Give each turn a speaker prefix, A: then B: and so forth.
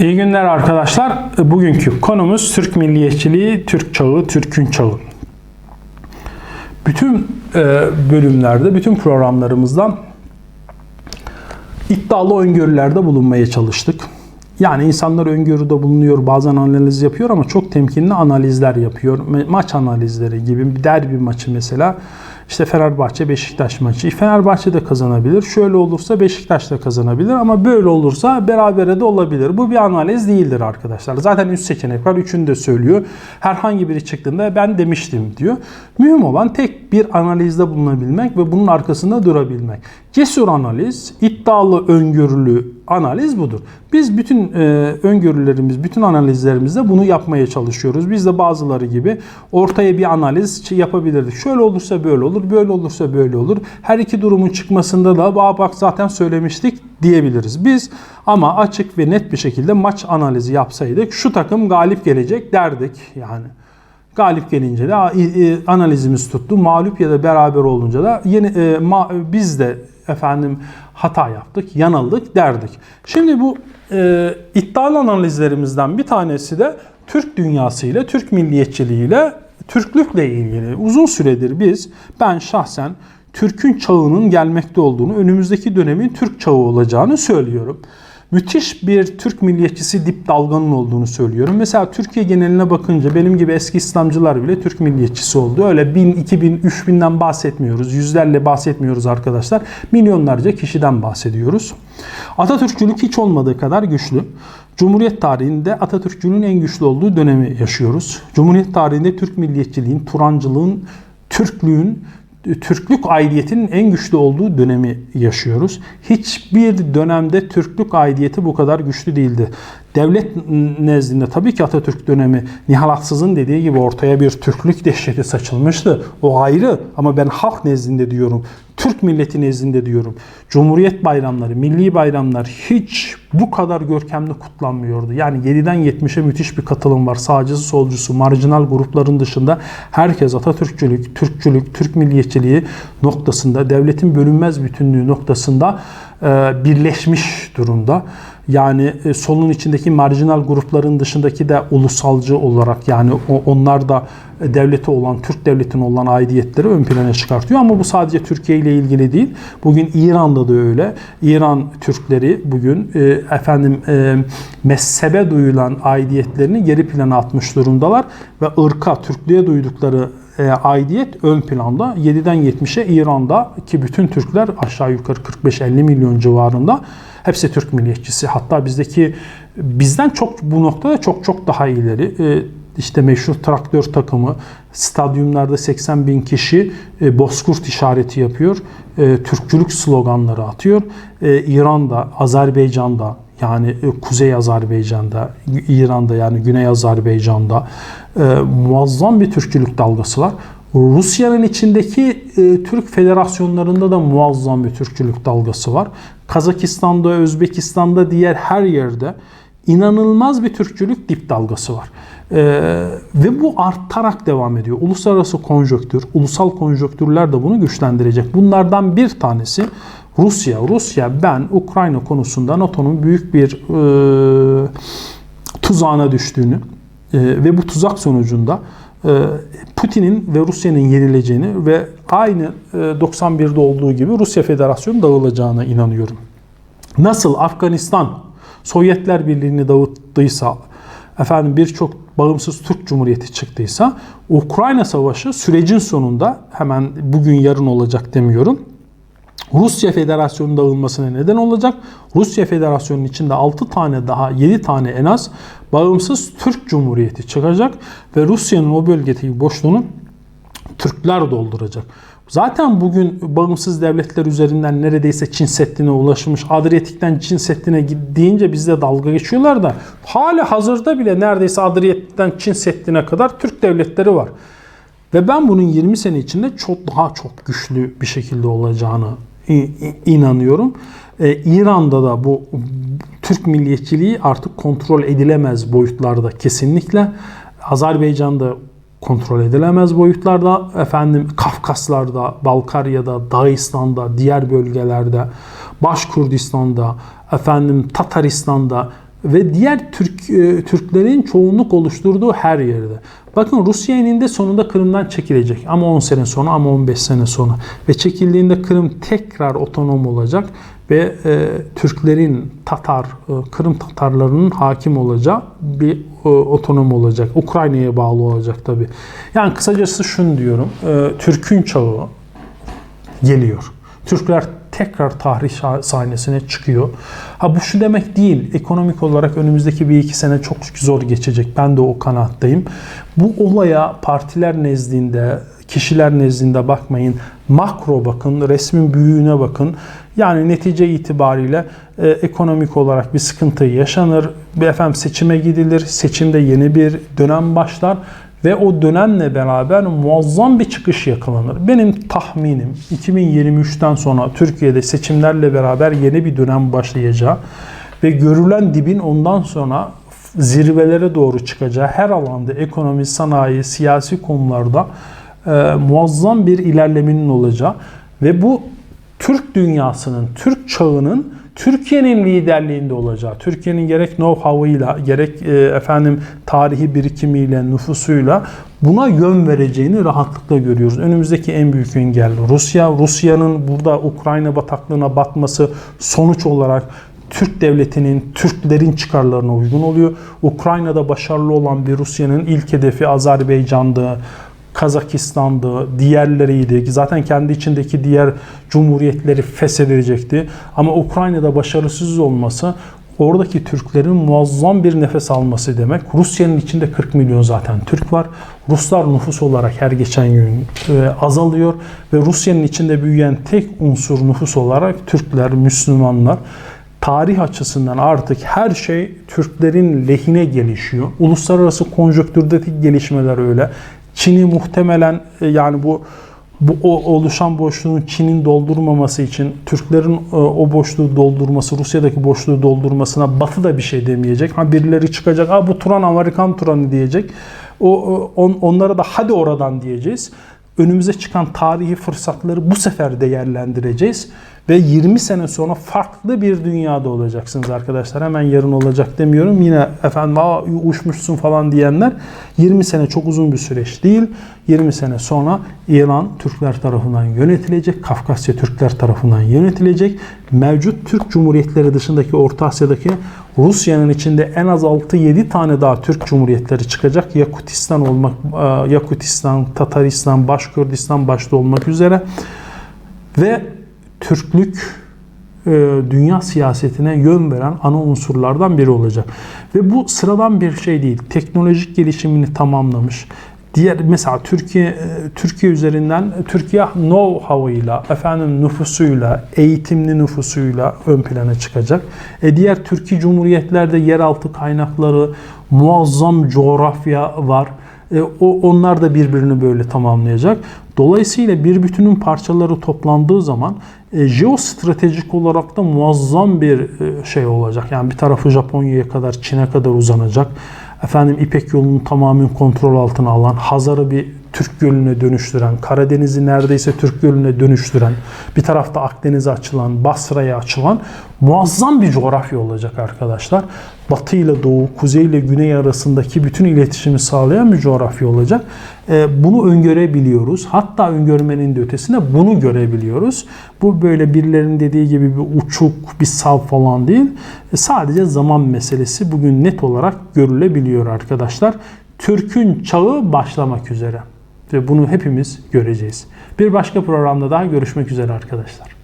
A: İyi günler arkadaşlar. Bugünkü konumuz Türk milliyetçiliği, Türk çağı, Türk'ün çağı. Bütün e, bölümlerde, bütün programlarımızda iddialı öngörülerde bulunmaya çalıştık. Yani insanlar öngörüde bulunuyor, bazen analiz yapıyor ama çok temkinli analizler yapıyor. Maç analizleri gibi bir derbi maçı mesela işte Fenerbahçe Beşiktaş maçı. Fenerbahçe de kazanabilir. Şöyle olursa Beşiktaş da kazanabilir ama böyle olursa berabere de olabilir. Bu bir analiz değildir arkadaşlar. Zaten üst seçenek var. Üçünü de söylüyor. Herhangi biri çıktığında ben demiştim diyor. Mühim olan tek bir analizde bulunabilmek ve bunun arkasında durabilmek. Cesur analiz, iddialı öngörülü analiz budur. Biz bütün e, öngörülerimiz, bütün analizlerimizde bunu yapmaya çalışıyoruz. Biz de bazıları gibi ortaya bir analiz yapabilirdik. Şöyle olursa böyle olur, böyle olursa böyle olur. Her iki durumun çıkmasında da bak zaten söylemiştik diyebiliriz. Biz ama açık ve net bir şekilde maç analizi yapsaydık şu takım galip gelecek derdik yani. Galip gelince de analizimiz tuttu. Mağlup ya da beraber olunca da yeni e, biz de efendim hata yaptık, yanıldık derdik. Şimdi bu e, iddialı analizlerimizden bir tanesi de Türk dünyası ile, Türk milliyetçiliği ile, Türklükle ilgili. Uzun süredir biz, ben şahsen Türk'ün çağının gelmekte olduğunu, önümüzdeki dönemin Türk çağı olacağını söylüyorum müthiş bir Türk milliyetçisi dip dalganın olduğunu söylüyorum. Mesela Türkiye geneline bakınca benim gibi eski İslamcılar bile Türk milliyetçisi oldu. Öyle 1000, 2000, 3000'den bahsetmiyoruz. Yüzlerle bahsetmiyoruz arkadaşlar. Milyonlarca kişiden bahsediyoruz. Atatürkçülük hiç olmadığı kadar güçlü. Cumhuriyet tarihinde Atatürkçülüğün en güçlü olduğu dönemi yaşıyoruz. Cumhuriyet tarihinde Türk milliyetçiliğin, Turancılığın, Türklüğün Türklük aidiyetinin en güçlü olduğu dönemi yaşıyoruz. Hiçbir dönemde Türklük aidiyeti bu kadar güçlü değildi. Devlet nezdinde tabii ki Atatürk dönemi Nihal Aksız'ın dediği gibi ortaya bir Türklük dehşeti saçılmıştı. O ayrı ama ben halk nezdinde diyorum. Türk milleti nezdinde diyorum. Cumhuriyet bayramları, milli bayramlar hiç bu kadar görkemli kutlanmıyordu. Yani 7'den 70'e müthiş bir katılım var. Sağcısı, solcusu, marjinal grupların dışında herkes Atatürkçülük, Türkçülük, Türk milliyetçiliği noktasında, devletin bölünmez bütünlüğü noktasında birleşmiş durumda. Yani e, solun içindeki marjinal grupların dışındaki de ulusalcı olarak yani onlar da devleti olan, Türk devletinin olan aidiyetleri ön plana çıkartıyor. Ama bu sadece Türkiye ile ilgili değil. Bugün İran'da da öyle. İran Türkleri bugün e, efendim e, mezhebe duyulan aidiyetlerini geri plana atmış durumdalar ve ırka, Türklüğe duydukları e, aidiyet ön planda. 7'den 70'e İran'da ki bütün Türkler aşağı yukarı 45-50 milyon civarında hepsi Türk milliyetçisi. Hatta bizdeki bizden çok bu noktada çok çok daha ileri. E, işte meşhur traktör takımı, stadyumlarda 80 bin kişi e, bozkurt işareti yapıyor. E, Türkçülük sloganları atıyor. E, İran'da, Azerbaycan'da, yani e, Kuzey Azerbaycan'da, İran'da yani Güney Azerbaycan'da e, muazzam bir Türkçülük dalgası var. Rusya'nın içindeki e, Türk federasyonlarında da muazzam bir Türkçülük dalgası var. Kazakistan'da, Özbekistan'da, diğer her yerde inanılmaz bir Türkçülük dip dalgası var. Ee, ve bu artarak devam ediyor. Uluslararası konjöktür, ulusal konjöktürler de bunu güçlendirecek. Bunlardan bir tanesi Rusya. Rusya ben Ukrayna konusunda NATO'nun büyük bir e, tuzağına düştüğünü e, ve bu tuzak sonucunda e, Putin'in ve Rusya'nın yenileceğini ve aynı e, 91'de olduğu gibi Rusya Federasyonu dağılacağına inanıyorum. Nasıl Afganistan Sovyetler Birliği'ni dağıttıysa, efendim birçok bağımsız Türk Cumhuriyeti çıktıysa, Ukrayna Savaşı sürecin sonunda hemen bugün yarın olacak demiyorum. Rusya Federasyonu dağılmasına neden olacak. Rusya Federasyonu'nun içinde 6 tane daha 7 tane en az bağımsız Türk Cumhuriyeti çıkacak ve Rusya'nın o bölgedeki boşluğunu Türkler dolduracak. Zaten bugün bağımsız devletler üzerinden neredeyse Çin Seddi'ne ulaşmış. Adriyatik'ten Çin Seddi'ne deyince bizde dalga geçiyorlar da hala hazırda bile neredeyse Adriyatik'ten Çin Seddi'ne kadar Türk devletleri var. Ve ben bunun 20 sene içinde çok daha çok güçlü bir şekilde olacağını inanıyorum. Ee, İran'da da bu Türk milliyetçiliği artık kontrol edilemez boyutlarda kesinlikle. Azerbaycan'da kontrol edilemez boyutlarda. Efendim Kafkaslar'da, Balkarya'da, Dağistan'da, diğer bölgelerde, Baş Kurdistan'da, efendim Tataristan'da ve diğer Türk e, Türklerin çoğunluk oluşturduğu her yerde. Bakın Rusya eninde sonunda Kırım'dan çekilecek ama 10 sene sonra ama 15 sene sonra ve çekildiğinde Kırım tekrar otonom olacak ve e, Türklerin Tatar, e, Kırım Tatarlarının hakim olacağı bir e, otonom olacak. Ukrayna'ya bağlı olacak tabi. Yani kısacası şunu diyorum. E, Türk'ün çağı geliyor. Türkler tekrar tarih sahnesine çıkıyor. Ha bu şu demek değil. Ekonomik olarak önümüzdeki bir iki sene çok zor geçecek. Ben de o kanaattayım. Bu olaya partiler nezdinde, kişiler nezdinde bakmayın. Makro bakın, resmin büyüğüne bakın. Yani netice itibariyle e, ekonomik olarak bir sıkıntı yaşanır. Bir efendim seçime gidilir. Seçimde yeni bir dönem başlar ve o dönemle beraber muazzam bir çıkış yakalanır. Benim tahminim 2023'ten sonra Türkiye'de seçimlerle beraber yeni bir dönem başlayacağı ve görülen dibin ondan sonra zirvelere doğru çıkacağı her alanda ekonomi, sanayi, siyasi konularda e, muazzam bir ilerlemenin olacağı ve bu Türk dünyasının, Türk çağının Türkiye'nin liderliğinde olacağı, Türkiye'nin gerek know-how'ıyla, gerek e, efendim tarihi birikimiyle, nüfusuyla buna yön vereceğini rahatlıkla görüyoruz. Önümüzdeki en büyük engel Rusya. Rusya'nın burada Ukrayna bataklığına batması sonuç olarak Türk devletinin, Türklerin çıkarlarına uygun oluyor. Ukrayna'da başarılı olan bir Rusya'nın ilk hedefi Azerbaycan'dı, Kazakistan'dı, diğerleriydi. Zaten kendi içindeki diğer cumhuriyetleri feshedilecekti. Ama Ukrayna'da başarısız olması oradaki Türklerin muazzam bir nefes alması demek. Rusya'nın içinde 40 milyon zaten Türk var. Ruslar nüfus olarak her geçen gün e, azalıyor ve Rusya'nın içinde büyüyen tek unsur nüfus olarak Türkler, Müslümanlar tarih açısından artık her şey Türklerin lehine gelişiyor. Uluslararası konjonktürdeki gelişmeler öyle. Çin'i muhtemelen e, yani bu bu o, oluşan boşluğun Çin'in doldurmaması için Türklerin e, o boşluğu doldurması, Rusya'daki boşluğu doldurmasına Batı da bir şey demeyecek. Ha birileri çıkacak. "Aa bu Turan Amerikan Turan'ı" diyecek. O on, onlara da hadi oradan diyeceğiz. Önümüze çıkan tarihi fırsatları bu sefer değerlendireceğiz ve 20 sene sonra farklı bir dünyada olacaksınız arkadaşlar. Hemen yarın olacak demiyorum. Yine efendim Aa, uçmuşsun falan diyenler 20 sene çok uzun bir süreç değil. 20 sene sonra İran Türkler tarafından yönetilecek. Kafkasya Türkler tarafından yönetilecek. Mevcut Türk Cumhuriyetleri dışındaki Orta Asya'daki Rusya'nın içinde en az 6-7 tane daha Türk Cumhuriyetleri çıkacak. Yakutistan olmak e, Yakutistan, Tataristan, Başkürdistan başta olmak üzere ve Türklük e, dünya siyasetine yön veren ana unsurlardan biri olacak. Ve bu sıradan bir şey değil. Teknolojik gelişimini tamamlamış. Diğer mesela Türkiye e, Türkiye üzerinden Türkiye know-how'ıyla, efendim nüfusuyla, eğitimli nüfusuyla ön plana çıkacak. E diğer Türkiye Cumhuriyetlerde yeraltı kaynakları, muazzam coğrafya var. E, o onlar da birbirini böyle tamamlayacak. Dolayısıyla bir bütünün parçaları toplandığı zaman e, jeostratejik olarak da muazzam bir e, şey olacak. Yani bir tarafı Japonya'ya kadar, Çin'e kadar uzanacak. Efendim İpek yolunu tamamen kontrol altına alan, Hazar'ı bir Türk Gölü'ne dönüştüren, Karadeniz'i neredeyse Türk Gölü'ne dönüştüren, bir tarafta Akdeniz'e açılan, Basra'ya açılan muazzam bir coğrafya olacak arkadaşlar. Batı ile Doğu, Kuzey ile Güney arasındaki bütün iletişimi sağlayan bir coğrafya olacak. Ee, bunu öngörebiliyoruz. Hatta öngörmenin de ötesinde bunu görebiliyoruz. Bu böyle birilerinin dediği gibi bir uçuk, bir sav falan değil. E, sadece zaman meselesi bugün net olarak görülebiliyor arkadaşlar. Türk'ün çağı başlamak üzere. Ve bunu hepimiz göreceğiz. Bir başka programda daha görüşmek üzere arkadaşlar.